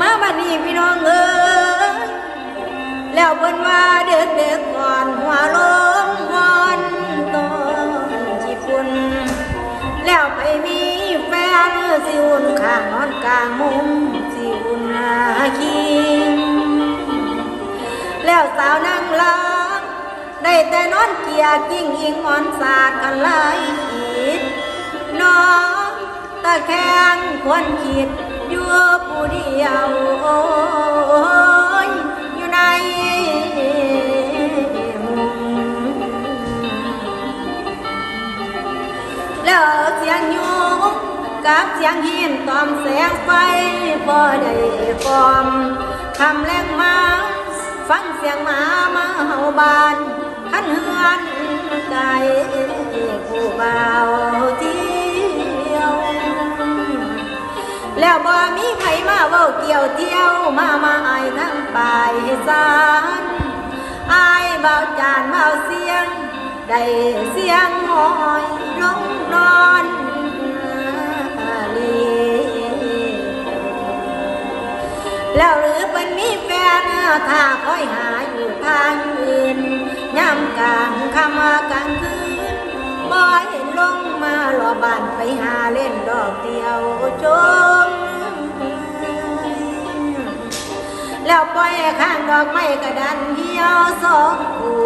มาบัดนี้พี่น้องเอ้ยแล้วเพิ่นว่าเด็กเด็กก่อนหัวลงวอนต้นจีปุ่นแล้วไปมีแฟนสิอุ่นข้างนอนกลางมุมสิอุ่นหาคิงแล้วสาวนางลาได้แต่นอนเกียร์กิ้งอิงอ่อนสาดกันหลายขีดน้องตะแคงควรคิดอยู่ แล้วเสียงยุกกับเสียงหินตอมแสงไฟพอได้ฟอมคำแรงมาฟังเสียงหมามาเห่าบานขันเฮือนไก่ผู้บ่าวเที่ยว แล้วบ่มีใครมาเว้าเกี่ยวเที่ยวมามาอายทั้งปลายสานอายเบาจานเบาเสียง ได้เสียงหอย งนอนลีแล้วหรือเป็นมีแฟนถ้าคอยหาอยู่ทางอื่นย่ำกลางค่ำกลางคืนบ่เห็นลงมาหล่อบ้านไปหาเล่นดอกเดียวจงแล้วปล่อยข้างดอกไม้กระดันเหี่ยวสองหู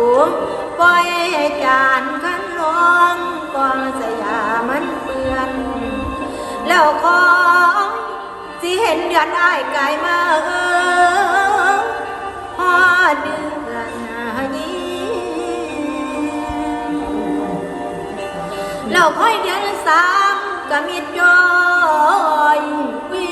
ปล่อยจาน แล้วขอที่เห็นเดือนอ้ายกายมาเออพอเดือนนี้แล้วค่อยเดือนสามก็มิดย้อยวี